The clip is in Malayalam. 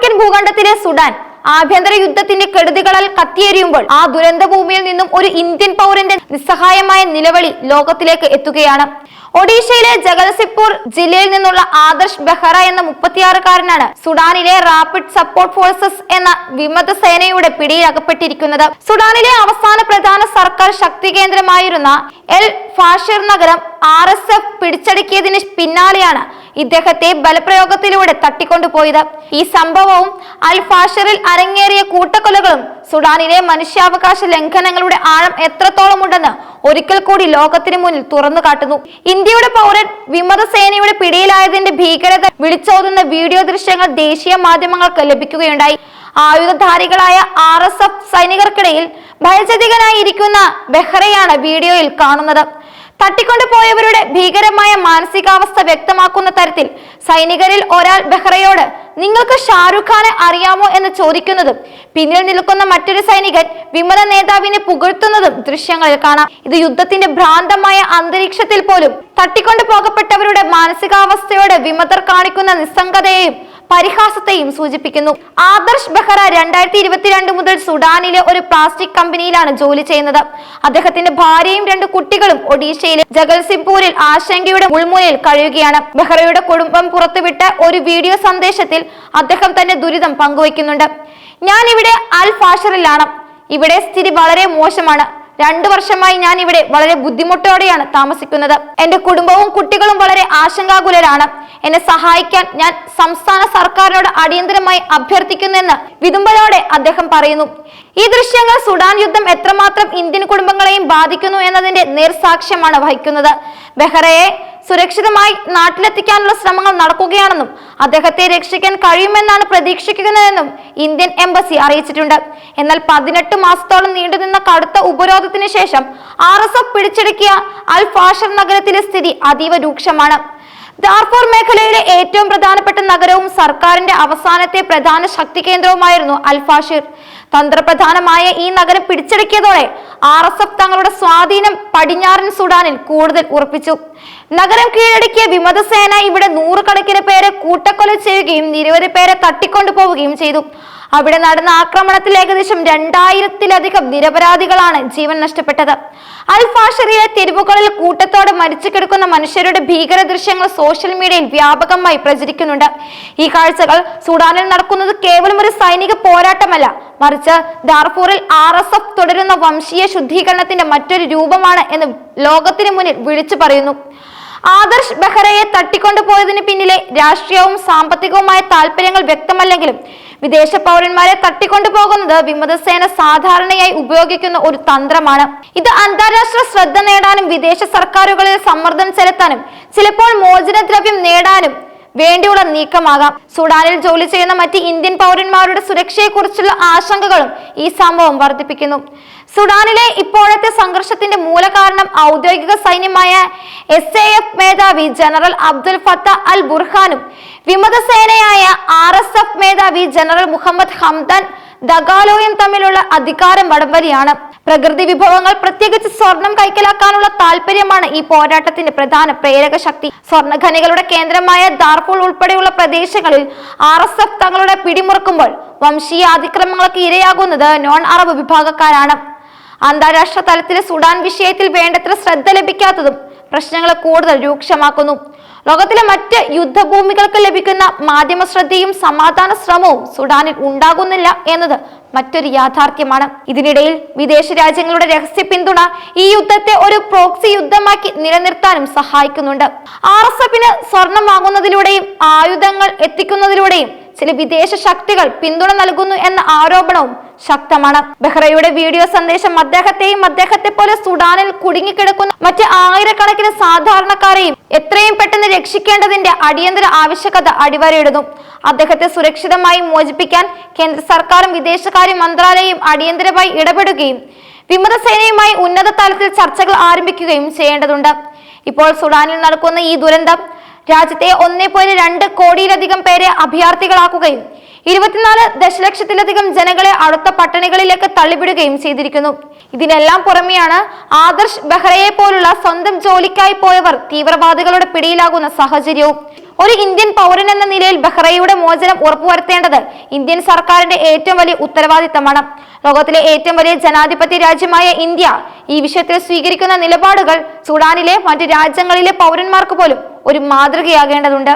ആഫ്രിക്കൻ ഭൂഖണ്ഡത്തിലെ സുഡാൻ ആഭ്യന്തര യുദ്ധത്തിന്റെ കെടുതികളാൽ കത്തിയേരിയുമ്പോൾ ആ ദുരന്ത ഭൂമിയിൽ നിന്നും ഒരു ഇന്ത്യൻ പൗരന്റെ നിസ്സഹായമായ നിലവിളി ലോകത്തിലേക്ക് എത്തുകയാണ്. ഒഡീഷയിലെ ജഗൽസിപ്പൂർ ജില്ലയിൽ നിന്നുള്ള ആദർശ് ബെഹ്റ എന്ന മുപ്പത്തിയാറുകാരനാണ് സുഡാനിലെ റാപ്പിഡ് സപ്പോർട്ട് ഫോഴ്സസ് എന്ന വിമത സേനയുടെ പിടിയിൽ അകപ്പെട്ടിരിക്കുന്നത്. സുഡാനിലെ അവസാന പ്രധാന സർക്കാർ ശക്തി കേന്ദ്രമായിരുന്ന എൽ ഫാഷിർ നഗരം ആർ പിടിച്ചടക്കിയതിന് പിന്നാലെയാണ് ഇദ്ദേഹത്തെ ബലപ്രയോഗത്തിലൂടെ തട്ടിക്കൊണ്ടുപോയത്. ഈ സംഭവവും അൽ ഫാഷറിൽ അരങ്ങേറിയ കൂട്ടക്കൊലകളും സുഡാനിലെ മനുഷ്യാവകാശ ലംഘനങ്ങളുടെ ആഴം എത്രത്തോളം ഉണ്ടെന്ന് ഒരിക്കൽ കൂടി ലോകത്തിന് മുന്നിൽ തുറന്നു കാട്ടുന്നു. ഇന്ത്യയുടെ പൗരൻ വിമത സേനയുടെ പിടിയിലായതിന്റെ ഭീകരത വിളിച്ചോതുന്ന വീഡിയോ ദൃശ്യങ്ങൾ ദേശീയ മാധ്യമങ്ങൾക്ക് ലഭിക്കുകയുണ്ടായി. ആയുധധാരികളായ ആർ എസ് എഫ് സൈനികർക്കിടയിൽ ഭയചതികനായിരിക്കുന്ന ബെഹ്റയാണ് വീഡിയോയിൽ കാണുന്നത്. തട്ടിക്കൊണ്ടുപോയവരുടെ ഭീകരമായ മാനസികാവസ്ഥ വ്യക്തമാക്കുന്ന തരത്തിൽ സൈനികരിൽ ഒരാൾ ബെഹ്റയോട് നിങ്ങൾക്ക് ഷാരൂഖ് ഖാനെ അറിയാമോ? എന്ന് ചോദിക്കുന്നതും പിന്നിൽ നിൽക്കുന്ന മറ്റൊരു സൈനികൻ വിമത നേതാവിനെ പുകഴ്ത്തുന്നതും ദൃശ്യങ്ങളിൽ കാണാം. ഇത് യുദ്ധത്തിന്റെ ഭ്രാന്തമായ അന്തരീക്ഷത്തിൽ പോലും തട്ടിക്കൊണ്ടു പോകപ്പെട്ടവരുടെ മാനസികാവസ്ഥയോട് വിമതർ കാണിക്കുന്ന നിസ്സംഗതയെയും പരിഹാസത്തെയും സൂചിപ്പിക്കുന്നു. ആദർശ് ബെഹ്റ രണ്ടായിരത്തി ഇരുപത്തിരണ്ട് മുതൽ സുഡാനിലെ ഒരു പ്ലാസ്റ്റിക് കമ്പനിയിലാണ് ജോലി ചെയ്യുന്നത്. അദ്ദേഹത്തിന്റെ ഭാര്യയും രണ്ട് കുട്ടികളും ഒഡീഷയിലെ ജഗൽസിംപൂരിൽ ആശങ്കയുടെ മുൾമുനയിൽ കഴിയുകയാണ്. ബെഹ്റയുടെ കുടുംബം പുറത്തുവിട്ട ഒരു വീഡിയോ സന്ദേശത്തിൽ അദ്ദേഹം തന്റെ ദുരിതം പങ്കുവയ്ക്കുന്നുണ്ട്. ഞാൻ ഇവിടെ അൽ ഫാഷറിലാണ്. ഇവിടെ സ്ഥിതി വളരെ മോശമാണ്. രണ്ടു വർഷമായി ഞാൻ ഇവിടെ വളരെ ബുദ്ധിമുട്ടോടെയാണ് താമസിക്കുന്നത്. എന്റെ കുടുംബവും കുട്ടികളും വളരെ ആശങ്കാകുലരാണ്. എന്നെ സഹായിക്കാൻ ഞാൻ സംസ്ഥാന സർക്കാരിനോട് അടിയന്തരമായി അഭ്യർത്ഥിക്കുന്നെന്ന് വിതുമ്പലോടെ അദ്ദേഹം പറയുന്നു. ഈ ദൃശ്യങ്ങൾ സുഡാൻ യുദ്ധം എത്രമാത്രം ഇന്ത്യൻ കുടുംബങ്ങളെയും ബാധിക്കുന്നു എന്നതിന്റെ നേർസാക്ഷ്യമാണ് വഹിക്കുന്നത്. ബെഹ്റയെ സുരക്ഷിതമായി നാട്ടിലെത്തിക്കാനുള്ള ശ്രമങ്ങൾ നടക്കുകയാണെന്നും അദ്ദേഹത്തെ രക്ഷിക്കാൻ കഴിയുമെന്നാണ് പ്രതീക്ഷിക്കുന്നതെന്നും ഇന്ത്യൻ എംബസി അറിയിച്ചിട്ടുണ്ട്. എന്നാൽ പതിനെട്ട് മാസത്തോളം നീണ്ടുനിന്ന കടുത്ത ഉപരോധത്തിന് ശേഷം ആർ പിടിച്ചെടുക്കിയ അൽ ഫാഷർ നഗരത്തിലെ സ്ഥിതി അതീവ രൂക്ഷമാണ്. ദാർഫൂർ മേഖലയിലെ ഏറ്റവും പ്രധാനപ്പെട്ട നഗരവും സർക്കാരിന്റെ അവസാനത്തെ പ്രധാന ശക്തി കേന്ദ്രവുമായിരുന്നു അൽഫാഷിർ. തന്ത്രപ്രധാനമായ ഈ നഗരം പിടിച്ചടക്കിയതോടെ ആർ എസ് എഫ് തങ്ങളുടെ സ്വാധീനം പടിഞ്ഞാറൻ സുഡാനിൽ കൂടുതൽ ഉറപ്പിച്ചു. നഗരം കീഴടക്കിയ വിമതസേന ഇവിടെ നൂറുകണക്കിന് പേരെ കൂട്ടക്കൊല ചെയ്യുകയും നിരവധി പേരെ തട്ടിക്കൊണ്ടുപോവുകയും ചെയ്തു. അവിടെ നടന്ന ആക്രമണത്തിൽ ഏകദേശം രണ്ടായിരത്തിലധികം നിരപരാധികളാണ് ജീവൻ നഷ്ടപ്പെട്ടത്. അൽ ഫാഷറിലെ തെരുവുകളിൽ കൂട്ടത്തോടെ മരിച്ചു കിടക്കുന്ന മനുഷ്യരുടെ ഭീകര ദൃശ്യങ്ങൾ സോഷ്യൽ മീഡിയയിൽ വ്യാപകമായി പ്രചരിക്കുന്നുണ്ട്. ഈ കാഴ്ചകൾ സുഡാനിൽ നടക്കുന്നത് കേവലം ഒരു സൈനിക പോരാട്ടമല്ല. മറിച്ച് ദാർഫൂറിൽ ആർ എസ് എഫ് തുടരുന്ന വംശീയ ശുദ്ധീകരണത്തിന്റെ മറ്റൊരു രൂപമാണ് എന്ന് ലോകത്തിന് മുന്നിൽ വിളിച്ചു പറയുന്നു. ആദർശ് ബെഹ്റയെ തട്ടിക്കൊണ്ടുപോയതിന് പിന്നിലെ രാഷ്ട്രീയവും സാമ്പത്തികവുമായ താല്പര്യങ്ങൾ വ്യക്തമല്ലെങ്കിലും വിദേശ പൗരന്മാരെ തട്ടിക്കൊണ്ടുപോകുന്നത് വിമതസേന സാധാരണയായി ഉപയോഗിക്കുന്ന ഒരു തന്ത്രമാണ്. ഇത് അന്താരാഷ്ട്ര ശ്രദ്ധ നേടാനും വിദേശ സർക്കാരുകളിൽ സമ്മർദ്ദം ചെലുത്താനും ചിലപ്പോൾ മോചനദ്രവ്യം നേടാനും വേണ്ടിയുള്ള നീക്കമാകാം. സുഡാനിൽ ജോലി ചെയ്യുന്ന മറ്റ് ഇന്ത്യൻ പൗരന്മാരുടെ സുരക്ഷയെക്കുറിച്ചുള്ള ആശങ്കകളും ഈ സംഭവം വർദ്ധിപ്പിക്കുന്നു. സുഡാനിലെ ഇപ്പോഴത്തെ സംഘർഷത്തിന്റെ മൂലകാരണം ഔദ്യോഗിക സൈന്യമായ എസ് എ എഫ് മേധാവി ജനറൽ അബ്ദുൽ ഫത്ത അൽ ബുർഹാനും വിമതസേനയായ ആർ എസ് എഫ് മേധാവി ജനറൽ മുഹമ്മദ് ഹംദാൻ ദഗാലോയും തമ്മിലുള്ള അധികാരം വടംവലിയാണ്. പ്രകൃതി വിഭവങ്ങൾ പ്രത്യേകിച്ച് സ്വർണം കൈക്കലാക്കാനുള്ള താല്പര്യമാണ് ഈ പോരാട്ടത്തിന്റെ പ്രധാന പ്രേരക ശക്തി. സ്വർണഖനികളുടെ കേന്ദ്രമായ ദാർഫൂൾ ഉൾപ്പെടെയുള്ള പ്രദേശങ്ങളിൽ ആർ എസ് എഫ് തങ്ങളുടെ പിടിമുറുക്കുമ്പോൾ വംശീയ അതിക്രമങ്ങൾക്ക് ഇരയാകുന്നത് നോൺ അറബ് വിഭാഗക്കാരാണ്. അന്താരാഷ്ട്ര തലത്തിലെ സുഡാൻ വിഷയത്തിൽ വേണ്ടത്ര ശ്രദ്ധ ലഭിക്കാത്തതും പ്രശ്നങ്ങളെ കൂടുതൽ രൂക്ഷമാക്കുന്നു. ലോകത്തിലെ മറ്റ് യുദ്ധഭൂമികൾക്ക് ലഭിക്കുന്ന മാധ്യമ ശ്രദ്ധയും സമാധാന ശ്രമവും സുഡാനിൽ ഉണ്ടാകുന്നില്ല എന്നത് മറ്റൊരു യാഥാർത്ഥ്യമാണ്. ഇതിനിടയിൽ വിദേശ രാജ്യങ്ങളുടെ രഹസ്യ പിന്തുണ ഈ യുദ്ധത്തെ ഒരു പ്രോക്സി യുദ്ധമാക്കി നിലനിർത്താനും സഹായിക്കുന്നുണ്ട്. ആർ എസ് എഫിന് സ്വർണം വാങ്ങുന്നതിലൂടെയും ആയുധങ്ങൾ എത്തിക്കുന്നതിലൂടെയും ചില വിദേശ ശക്തികൾ പിന്തുണ നൽകുന്നു എന്ന ആരോപണവും ശക്തമാണ്. ബെഹ്റയുടെ വീഡിയോ സന്ദേശം അദ്ദേഹത്തെയും അദ്ദേഹത്തെ പോലെ സുഡാനിൽ കുടുങ്ങിക്കിടക്കുന്ന മറ്റ് ആയിരക്കണക്കിന് സാധാരണക്കാരെയും എത്രയും പെട്ടെന്ന് രക്ഷിക്കേണ്ടതിന്റെ അടിയന്തര ആവശ്യകത അടിവരയിടുന്നു. അദ്ദേഹത്തെ സുരക്ഷിതമായി മോചിപ്പിക്കാൻ കേന്ദ്ര സർക്കാരും വിദേശകാര്യ മന്ത്രാലയവും അടിയന്തരമായി ഇടപെടുകയും വിമതസേനയുമായി ഉന്നത തലത്തിൽ ചർച്ചകൾ ആരംഭിക്കുകയും ചെയ്യേണ്ടതുണ്ട്. ഇപ്പോൾ സുഡാനിൽ നടക്കുന്ന ഈ ദുരന്തം രാജ്യത്തെ ഒന്നേ പോയിന്റ് രണ്ട് കോടിയിലധികം പേരെ അഭയാർത്ഥികളാക്കുകയും ഇരുപത്തിനാല് ദശലക്ഷത്തിലധികം ജനങ്ങളെ അടുത്ത പട്ടണികളിലേക്ക് തള്ളിവിടുകയും ചെയ്തിരിക്കുന്നു. ഇതിനെല്ലാം പുറമെയാണ് ആദർശ് ബെഹ്റയെ പോലുള്ള സ്വന്തം ജോലിക്കായി പോയവർ തീവ്രവാദികളുടെ പിടിയിലാകുന്ന സാഹചര്യവും. ഒരു ഇന്ത്യൻ പൗരൻ എന്ന നിലയിൽ ബഹ്റയുടെ മോചനം ഉറപ്പുവരുത്തേണ്ടത് ഇന്ത്യൻ സർക്കാരിന്റെ ഏറ്റവും വലിയ ഉത്തരവാദിത്തമാണ്. ലോകത്തിലെ ഏറ്റവും വലിയ ജനാധിപത്യ രാജ്യമായ ഇന്ത്യ ഈ വിഷയത്തിൽ സ്വീകരിക്കുന്ന നിലപാടുകൾ സുഡാനിലെ മറ്റ് രാജ്യങ്ങളിലെ പൗരന്മാർക്ക് പോലും ഒരു മാതൃകയാകേണ്ടതുണ്ട്.